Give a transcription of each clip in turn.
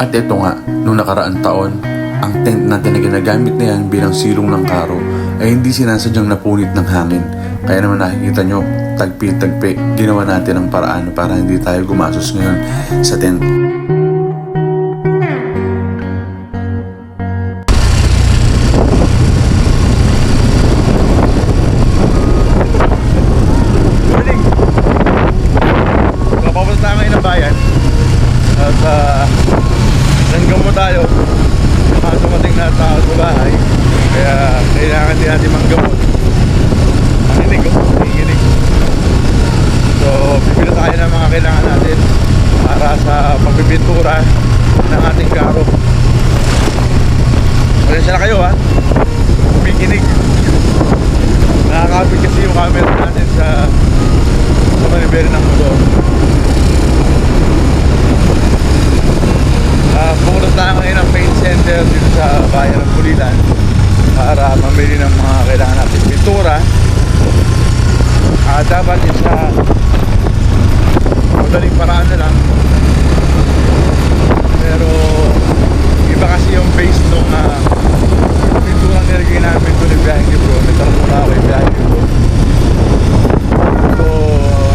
At ito nga, nung nakaraang taon, ang tent natin na ginagamit na yan bilang silong ng karo ay hindi sinasadyang napunit ng hangin. Kaya naman nakikita nyo, tagpi-tagpi, ginawa natin ang paraan para hindi tayo gumasos ngayon sa tent. Natin manggamot. Makinig ko, nakikinig. So bibili tayo ng mga kailangan natin para sa pagbibintura ng ating karo. Pasensya na kayo ha? Kumikinig. Nakakapit kasi yung camera natin sa sa maniberi ng motor. Ah, pumunta tayo ngayon ng paint center dito sa bayan ng Pulilan para mamili ng mga kailangan natin pintura. Ah, dapat isa madaling paraan na lang. Pero iba kasi yung base nung uh, pinturang nilagay namin doon yung biyahe ni bro. Nagtanong muna ako yung biyahe ni bro. So,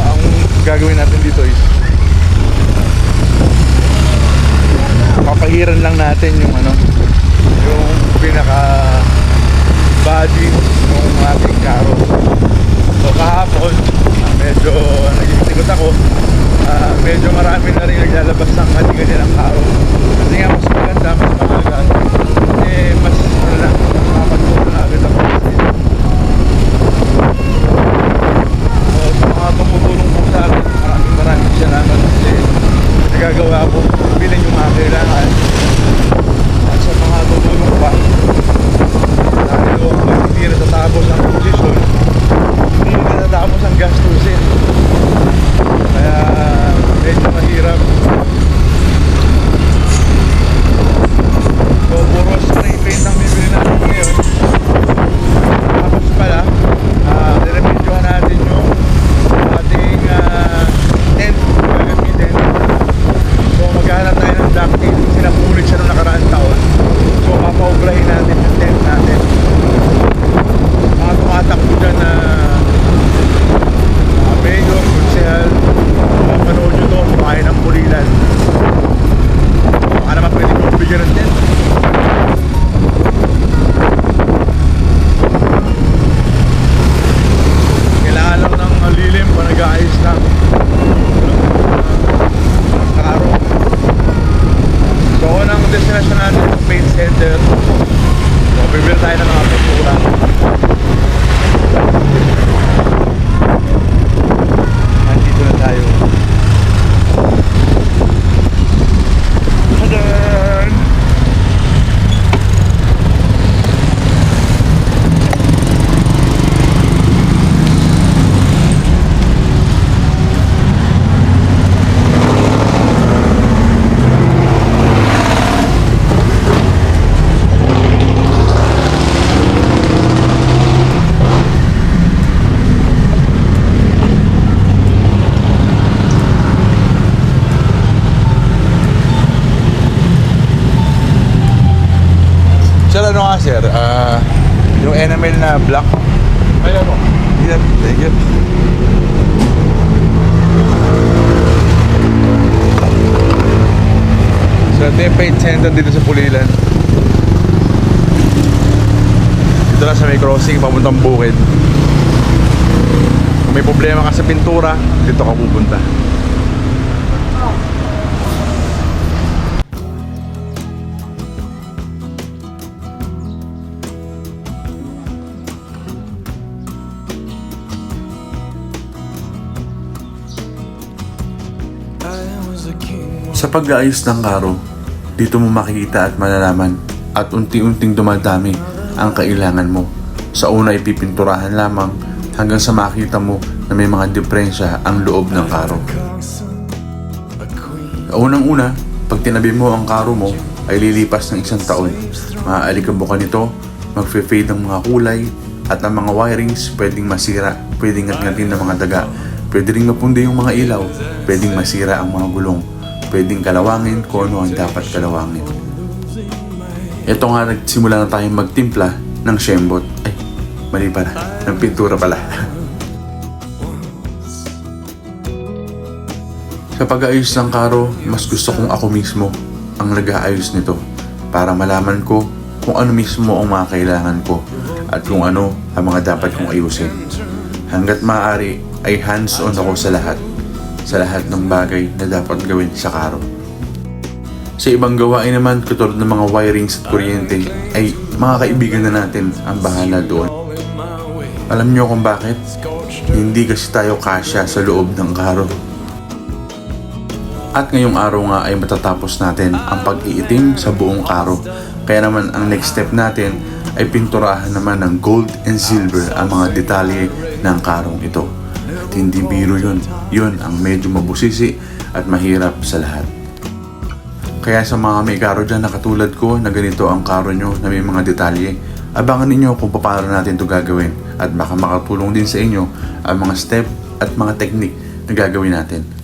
ang gagawin natin dito is papahiran lang natin yung ano yung pinaka body ng ating karo so kahapon ah, medyo nagsisikot ako ah, medyo marami na rin naglalabas ng kanya ng karo kasi nga mas maganda mas maaga eh mas ano na makapagpuro na agad ako So, sa mga tumutulong po sa akin, maraming maraming salamat kasi nagagawa ko bilhin yung mga kailangan. At sa mga tumulong pa, dahil kung hindi natatapos ang posisyon, hindi natatapos ang gastusin. Kaya medyo mahirap. So, puro spray paint ang bibili natin ngayon. Tapos pala, uh, niremedyohan natin yung ating ah, tent na gagamitin. So maghanap tayo ng ducting, sinapulit siya noong nakaraang taon. So papaubrahin natin yung tent natin. Mga tumatakbo dyan na mga mayor, konsehal, mapanood nyo to, kumain ng pulilan. Baka naman pwede kong bigyan ng tent. Kailangan lang ng uh, lilim pa nag-aayos lang ng karo. So, unang destination natin yung paint center. So, bibili tayo ng mga pintura. Nandito na tayo. Tadan! Sir, ano nga sir? Ah, yung enamel na black. Ay, ano? Yan, thank you. So, ito yung paint center dito sa Pulilan. Dito lang sa may crossing, papuntang bukid. Kung may problema ka sa pintura, dito ka pupunta. Sa pag-aayos ng karo, dito mo makikita at malalaman at unti-unting dumadami ang kailangan mo. Sa una ipipinturahan lamang hanggang sa makita mo na may mga diferensya ang loob ng karo. Unang-una, pag tinabi mo ang karo mo, ay lilipas ng isang taon. Maaalikabukan nito, magfe-fade ang mga kulay, at ang mga wirings pwedeng masira, pwedeng ngat-ngatin ng mga daga, pwede ring mapundi yung mga ilaw, pwedeng masira ang mga gulong, pwedeng kalawangin kung ano ang dapat kalawangin. Ito nga nagsimula na tayong magtimpla ng shembot. Ay, mali pala. Ng pintura pala. Sa pag-aayos ng karo, mas gusto kong ako mismo ang nag-aayos nito para malaman ko kung ano mismo ang mga kailangan ko at kung ano ang mga dapat kong ayusin. Hanggat maaari ay hands-on ako sa lahat, sa lahat ng bagay na dapat gawin sa karo. Sa ibang gawain naman, katulad ng mga wirings at kuryente, ay mga kaibigan na natin ang bahala doon. Alam niyo kung bakit? Hindi kasi tayo kasya sa loob ng karo. At ngayong araw nga ay matatapos natin ang pag-iitim sa buong karo. Kaya naman ang next step natin ay pinturahan naman ng gold and silver ang mga detalye ng karong ito. Hindi biro yun. Yun ang medyo mabusisi at mahirap sa lahat. Kaya sa mga may karo dyan na katulad ko na ganito ang karo nyo na may mga detalye, abangan ninyo kung paano natin to gagawin at baka makatulong din sa inyo ang mga step at mga technique na gagawin natin.